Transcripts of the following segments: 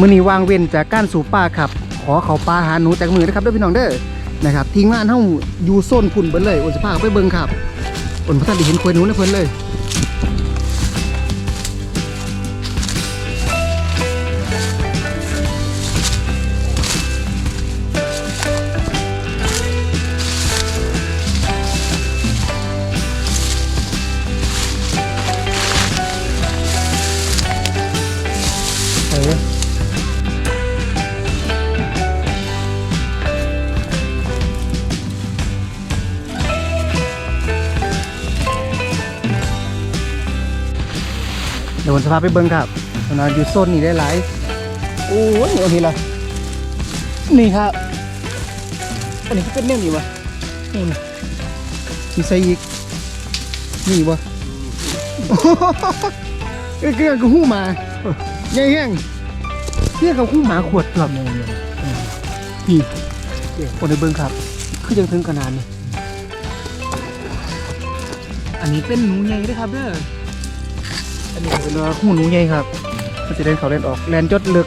มื้อนี้วางเว้นจากการสู่ป่าครับ ขอเขาปลาหาหนูจากมือนะครับเด้อพี่น้องเด้อนะครับทีมงานเฮาอยู่โซนพุ่นเบิ่นเลยอุ่นสิพไปเบิ่งครับอุ่นบ่ทันาดีเห็นควยหนูนะเพิ่นเลย ผมจะพาไปเบิ้งครับนอนอยู่โซนนี้ได้หลายโอ้ยโอเคละนี่ครับ อันนี้เป็นเรื่องนี้วะนี่มีใสอีกนี่วะเอ้ยเกลือก็หู้มาใหญ่แห้งเกลือกับหู้หมาขวดเกือบเลยนี่คนในเบิ้งครับ คือยังถึงขนาดนี้อันนี้เป็นหนูใหญ่ด้วยครับเด้อ อันนี้เป็นว่าหูหนูใหญ่ครับมันจะเล่นเขาเล่นออกแลนจดเลือก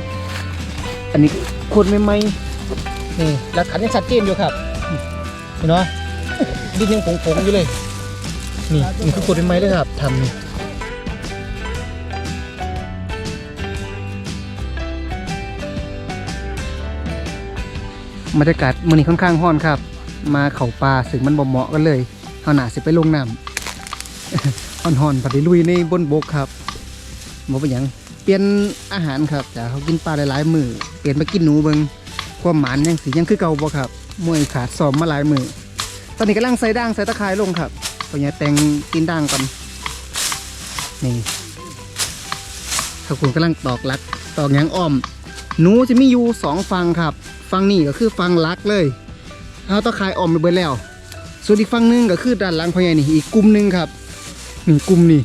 อันนี้คนใหม่ๆนี่หลักฐานยังชัดเจนอยู่ครับเห็นไหมดินยังผงๆอยู่เลย นี่นี่คือคนใหม่ๆเลยครับทำนี่บรรยากาศมื้อนี้ค่อนข้างร้อนครับ มาเขาป่าสึงมันบ่เหมาะกันเลยเฮาหนาสิไปลงน้ำ ฮ้อนๆปฏิลุยในบนบกครับบ่เป็นหยังเปลี่ยนอาหารครับจากเขากินปลาหลายๆมือเปลี่ยนมากินหนูเบิงความหมานยังสิยังคือเก่าบ่ครับมวยขาดซ้อมมาหลายมือตอนนี้กำลังใส่ด่างใส่ตะไคร้ลงครับเพราะงั้แต่งกินด่างก่อนนี่ถ้าคุณกำลังตอกลักตอกยังอ้อม หนูจะมีอยู่สองฟังครับฟังนี่ก็คือฟังลักเลยเอาตะไคายออมไปเบิดแล้ว ส่วนอีกฟังหนึงก็คือด้านหลังพ่อใหญ่นี่อีกกลุ่มหนึ่งครับ หนึ่งกลุ่มนี่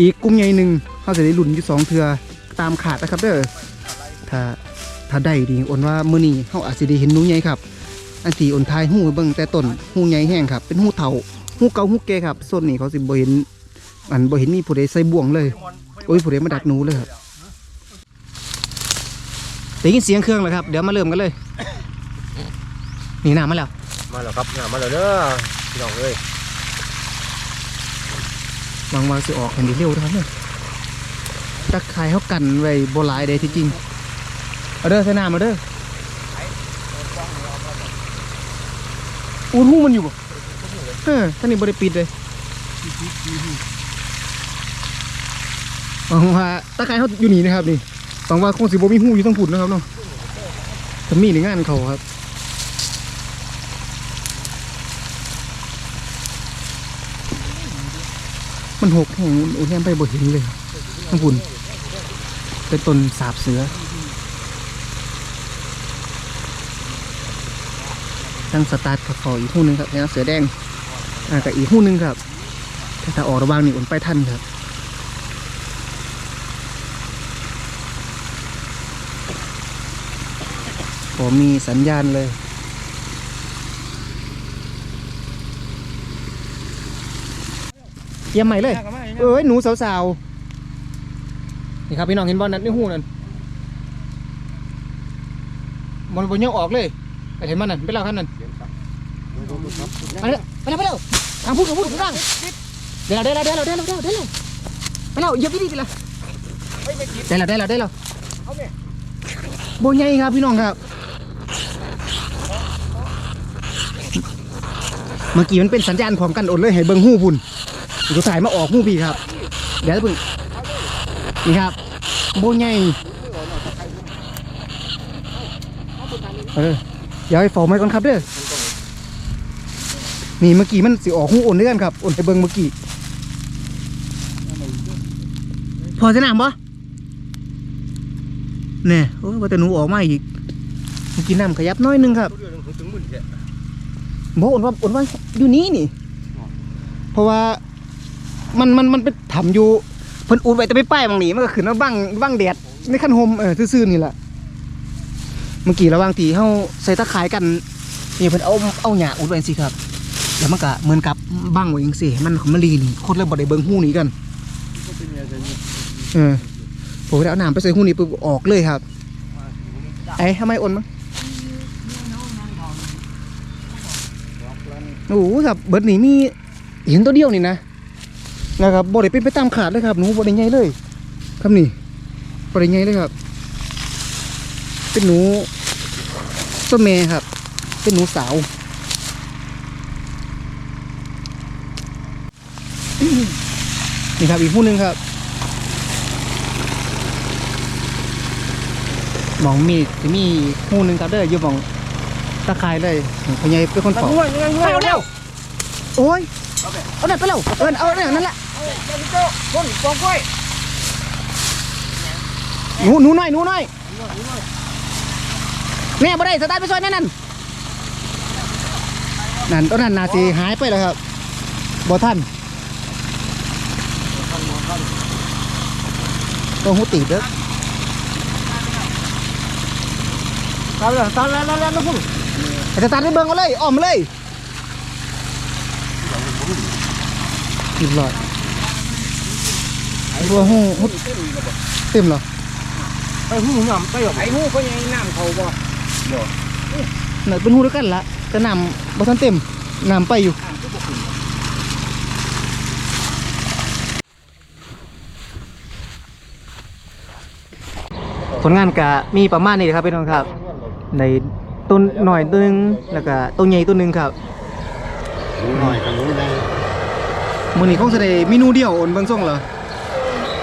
อีกกลุ่มใหญ่หนึ่งเขาจะได้หลุนอยู่สองเทือตามขาดนะครับเด้อถ้าถ้าได้ดีอ่นว่ามือนี้เขาอาจจะได้เห็นหนูใหญ่ครับ อันที่อ่นทายหูเบิ่งแต่ต้นหูใหญ่แห้งครับ เป็นหูเถาหูเกาหูแก่ครับส่วนนี้เขาสิบ่เห็นอันบ่เห็นมีผู้ใดใส่บ่วงเลยโอ้ยผู้ใดมาดักหนูเลยครับได้ยินเสียงเครื่องแล้วครับ เดี๋ยวมาเริ่มกันเลย นี่น้ำมาแล้ว มาแล้วครับงานมาแล้วเด้อพี่น้องเอ้ย หวังว่าสิออกเห็นดีเร็วนะครับเนี่ยตะไคร้เขากันไว้โบหลายเด้ที่จริงเอาเด้อใส่น้ำมาเด้ออูหูมันอยู่บ่เออท่านนี่บริปิดเลยหวังว่าตะไคร้เขาอยู่นี่นะครับนี่หวังว่าคงสิบ่มีหูอยู่ทั้งผุดนะครับเนาะถ้ามีในงานเขาครับ มันหกแห่งอุทยานไปบ่เห็นเลยทั้งพุ่นเป็นต้นสาบเสือทั้งสตาร์ทขาอีกคู่หนึงครับแล้วเสือแดงอ่ากับอีกคู่หนึงครับถ้าถ้าออกระว่างนี่อุ่นไปทันครับผมมีสัญญาณเลย ยี่ยมใหม่เลย เอ้ยหนูสาวๆ นี่ครับพี่น้องเห็นบอลนั้นในหูนั่นบอลบอลยังออกเลยไปเห็นมันนั่นไปเล่าขั้นนั่นไปเร็วไปเร็วไปเร็วทางพูดกับพูดข้างล่างเดี๋ยวเราได้แล้วได้แล้วได้แล้วได้แล้วไปเร็วเหยียบดีๆไปเลยได้แล้วได้แล้วได้แล้วโบใหญ่ครับพี่น้องครับ เมื่อกี้มันเป็นสัญญาณของกันอดเลยให้เบิ้งหูพุ่น ดูถ่ายมาออกมูพี่ครับ เดี๋ยวเพิ่งนี่ครับโบใหญ่เออเดี๋ยวให้ฟอไว้ก่อนครับเด้อนี่เมื่อกี้มันสิออกหูอ่อนด้วยกันครับอ่อนไปเบิ่งเมื่อกี้พอจะนำปะเนี่ยโอ้ยว่าแต่หนูออกมาอีกเมื่อกี้น้ำขยับน้อยหนึงครับเรื่อนแค่บอ่อนว่าอ่อนว่าอยู่นี้นี่ เพราะว่า มันมันมันเป็นถ้ำอยู่เพิ่นอุดไว้แต่ไปป้ายบางนี้มันก็ขึ้นมาบังบังแดดในคันโฮมเออซื่อๆนี่แหละเมื่อกี้ระหว่างที่เฮาใส่ตะข่ายกันนี่เพิ่นเอาเอาหญ้าอุดไว้สิครับแล้วมันก็เหมือนกับบังไว้จังซี่มันของมันลีนี่คนเลยบ่ได้เบิ่งหูนี้กันเออผมได้เอาน้ำไปใส่หูนี้ปุ๊บออกเลยครับไอ้ทำไมอ่อนมั้งโอ้โหครับเบิร์ดนี่มีเห็นตัวเดียวนี่นะ นะครับบ่ได้เป็นไปตามขาดเลยครับหนูบ่ได้ใหญ่เลยครับนี่บ่ได้ใหญ่เลยครับ เป็นหนูตัวแม่ครับ เป็นหนูสาวนี่ครับอีกผู้หนึ่งครับหมองมีจะมีผู้หนึ่งครับเด้ออยู่หมองตะไคร้เลยพญายเป็นคนเฝ้าด้วยยังไงเร็วโอ้ยเอาเนี่ยไปเร็วเอินเอาเนี่ยนั่นแหละ คนกองกล้วยหนูหนูหน่อยหนูหน่อยแน่บ่ได้สตาร์ทไปซอยนั่นนั่นนั่นต้นนั้นนาสีหายไปแล้วครับบ่ท่านตัวหูตีบเด้อตามเลยตามแล้วแล้วแล้วพุ่งไอ้สตาร์ทไปเบิ่งเอาเลยอ้อมมาเลยเรียบร้อย ตัวหูหูเต็มเหรอไปหูหน่ำไปหรอไอ้หูก็ยังน้ำเขาบ่เน่ะเป็นหูด้วยกันละแต่น้ำบ่ทันเต็มน้ำไปอยู่ผลงานกะมีประมาณนี้ครับพี่น้องครับ ในต้นหน่อยตัวหนึงแล้วก็ต้นใหญ่ตัวหนึงครับรู้หน่อยก็รู้ได้มื้อนี้คงจะได้เมนูเดียวโอนเบิ่งส่งเหรอ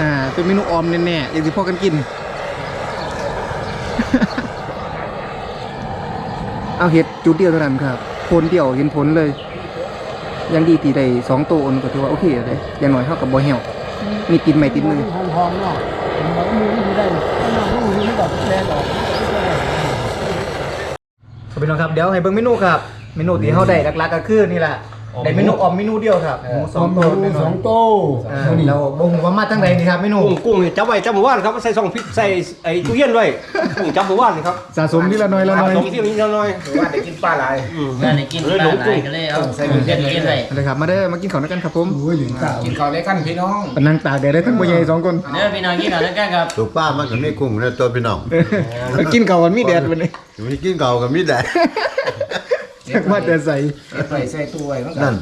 อ่า เป็นเมนูออมแน่ๆอย่างที่พอกันกิน เอาเห็ดจุดเดียวเท่านั้นครับผลเดียวเห็นผลเลย ยังดีทีได้สองตัวโอนก็ถือว่าโอเคเลยอย่างน้อยเท่ากับบ่เหี่ยวมีติดใหม่ติดมือทองทองเนาะมันมือไม่ได้มือไม่แบบแรงออกครับพี่น้องครับเดี๋ยวให้เบิ่งเมนูครับ เมนูที่เฮาได้หลักๆก็คือนี่แหละ ได้เมนูออมเมนูเดียวครับหมูสองตัวแน่นสออนงโต้อ่าเราบ่ฮู้ว่ามาทางใดนี่ครับเมนูกุ้งกุ้งนี่จับไว้จับหมู่บ้านครับใส่ซองพริกใส่ไอ้ตู้เย็นไว้กุ้งจับหมู่บ้านนี่ครับสะสมทีละน้อยละน้อยสองที่นี้น้อยว่าได้กินปลาไหลงานในกินปลาหลายก็เลยเอาใส่เด็ดกินเลยอะไรครับมาเด้อมากินข้าวด้วยกันครับผมโอ้ยหลิงเก่ากินข้าวได้กันพี่น้องปนั่งตากแดดได้ทั้งพ่อใหญ่สองคนเนื้อพี่น้องกินก่อนแล้วกันครับถูกป้ามันก็ไม่กุ้งนะตัวพี่น้องแล้วกินข้าววันมีแดดวันนี้มีกินข้าวกับมีแต่ มาแต่ใส่ใส่ใส่ตัวไว้มันก็นั่น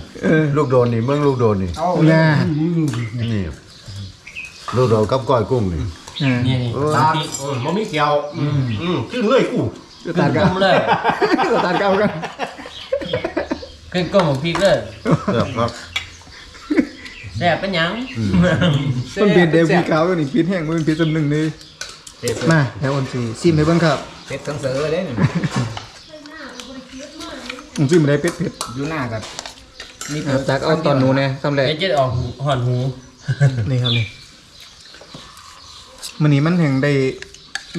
ลูกโดนนี่เมืองลูกโดนนี่เอาน่านี่ลูกโดนกับก้อยกุ้งนี่อ่านี่นี่เออตาดเออมันมีเกี่ยวอืมขึ้นเลยกูตาดกัก้นมเลยตาดกันเอากันขึ้นก้มของพริกเลยเลือกครับแซ่บเป็นหยังต้นเปลี่ยนเดวีขาวตัวนี้ปิดแห้งมันเป็นปิดจำหนึ่งเลยมาแล้วอนสีซิมให้เบิ่งครับเป็ดทั้งเสือเลย นี่ผมซิมได้เป็ดเผ็ดอยู่หน้ากับนี่อ่าจากเอาตอนหนูเนี่ยทำแรกเดี๋ยวจะออกหูหอนหูนี่ครับนี่มันนี้มันแห่งได้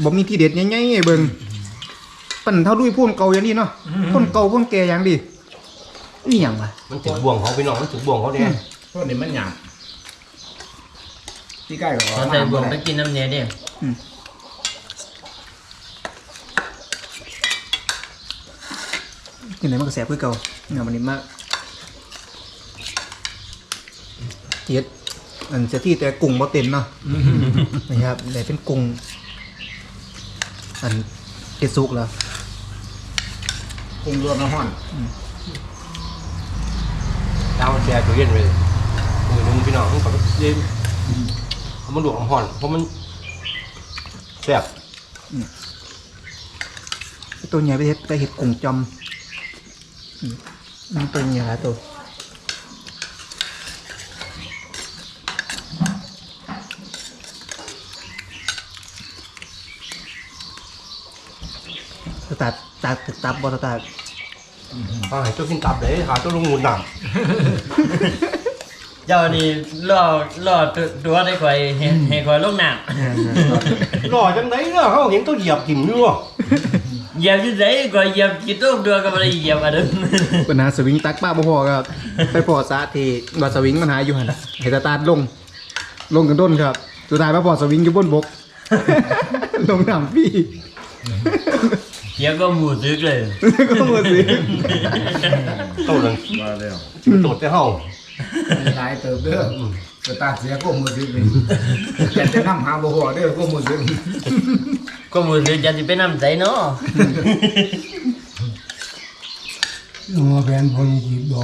บ่มีที่เด็ดใหญ่ๆให้เบิ่งปั่นเท่าดุยพ่นเก่าอย่างนี้เนาะพ่นเก่าพ่นแก่อย่างดีนี่หยังวะมันถึงบ่วงเขาพี่น้องมันถึงบ่วงเขาเนี่ยพวกนี้มันหยาบที่ใกล้กับตอนใส่บวงไปกินน้ำเนียเด้ กินไหนมันก็แสบคือเก่าเนี่ยมันนี่มากเฮ็ดอันเสียที่แต่กุ้งบ่เต็มเนาะนะครับได้เป็นกุ้งอันเอดซุกแล้วปรุงรวมน้ำห้อนดาวแชร์ตู้เย็นเลยมือนึงพี่น้องเขาเย็นเขามันหลวงห่อน เพราะมันแซ่บตัวใหญ่ไปเฮ็ดไปเฮ็ดกุ้งจอ มอืมมันตัวใหญ่หลายตัวสตาร์ทตาตึกตับบอสตาร์ทเอาให้เจ้ากินตับ เลยหาเจ้าลงงูหนังเจ้านี่ล่อล่อตัวตัวได้กว่าเห็นเห็นกว่าลูกหนักหล่อจังไดเนาะเขาเห็นตัวเหยียบกินอยู่เนาะเหยียบที่ไหนกว่าเหยียบกี่ตัวตัวก็ไม่ได้เหยียบอันนั้นปัญหาสวิงตักป้าบ่พอครับ ไปพอซาที่ว่าสวิงมันหายอยู่หันให้สตาร์ทลง ลงกันต้นครับ สุดท้ายมาพอสวิงอยู่บนบก ลงน้ำพี่เสียก็หมูซึกเลย ก็มือสิโตนั่นมาแล้วโตแต่เฮาหลายเติบเด้อ สตาร์ทเสียก็มือซึ้งนี่แต่จะนำหาบ่หัวเด้อก็มือซึ้งก็มือถือจะสิไปนำใจเนาะหัวแฟนพอจีบบ่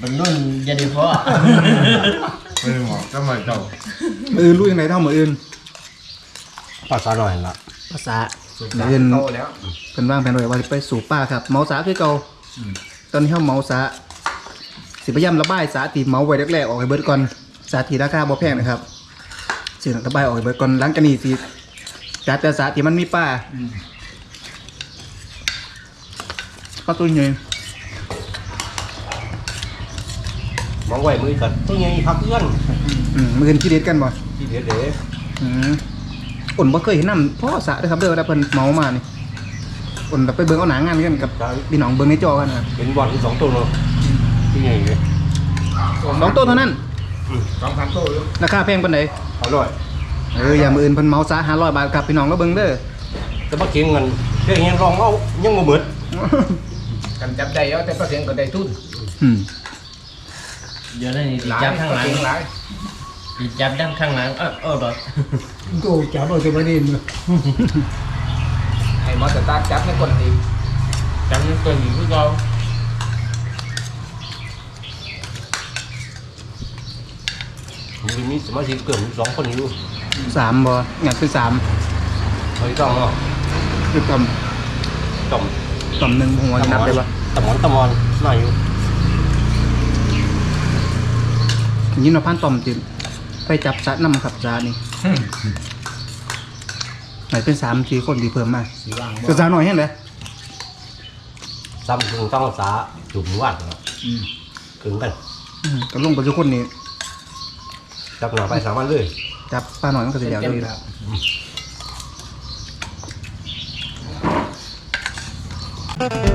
บรรลุนจะได้พอไม่หมอกก็มาเจ้ามืออื่นรู้ยังไงเท่ามืออื่นภาษาหน่อยละภาษามืออื่นโตแล้วเป็นว่างแผนไว้ว่าสิไปสู่ป่าครับเมาสาคือเก่าตอนนี้เฮาเมาสา สิพยายามระบายสาที่เมาไว้แรกๆออกให้เบิดก่อนสาที่ราคาบ่แพงนะครับสิระบายออกให้เบิดก่อนหลังจากนี้สิจัดแต่สาที่มันมีป่าก็ตัวใหญ่มองไว้มือกันตัวใหญ่พักเอื้อนอืมมืออื่นขี้เด็ดกันบ่ที่เด็ดเด้อืมอ่นบ่เคยเห็นน้ำพ่อสระเด้อครับเด้อแล้วเพิ่นเมามานี่อ่นแบบไปเบิ่งเอาหนังงานกันกับพี่น้องเบิ่งในจอกันนะครับเป็นบอลสองตัวเนาะ ที่ใหญ่เลยสองตัวเท่านั้นสองพันโตอยู่ราคาแพงปานใดอร่อยเอออย่ามืออื่นเพิ่นเมาซะ500บาทครับพี่น้องแล้วเบิ่งเด้อ แต่มาเก่งกันเรื่องยังลองเอายังบ่เหมือนกันจับได้แล้วแต่ก็เสียงก็ได้ทุนอืมเดี๋ยวนี้สิหลายจับข้างหลังเสียงหลายสิจับด้านข้างหลังเออเออดอกโตจับเอาแต่ประเด็นเลยให้มอสตาร์ทจับในคนดีจับนี่ตัวนี้คือเรา มีมีสมาชิกเกินสองคนอยู่สามบ่งานคือสามเฮ้ยต้องเนาะคือต่อมต่อมต่อมหนึงผมว่าจะนับได้บ่ตะหมอนตะมอนมาอยู่ยินว่าพันต่อมจิไปจับสระน้ำครับสระนี่ไหนเป็นสามสี่คนที่เพิ่มมาสีว่างก็สระน้อยแฮงเด้อซ้ำถึงต้องภาษาจุ่มวาดเนาะถึงกันอืมก็ลงไปทุกคนนี่ จับหน้าไปสามวันเลยจับปลาหน่อยมันก็สิเต็แล้วมเลยๆแล้ว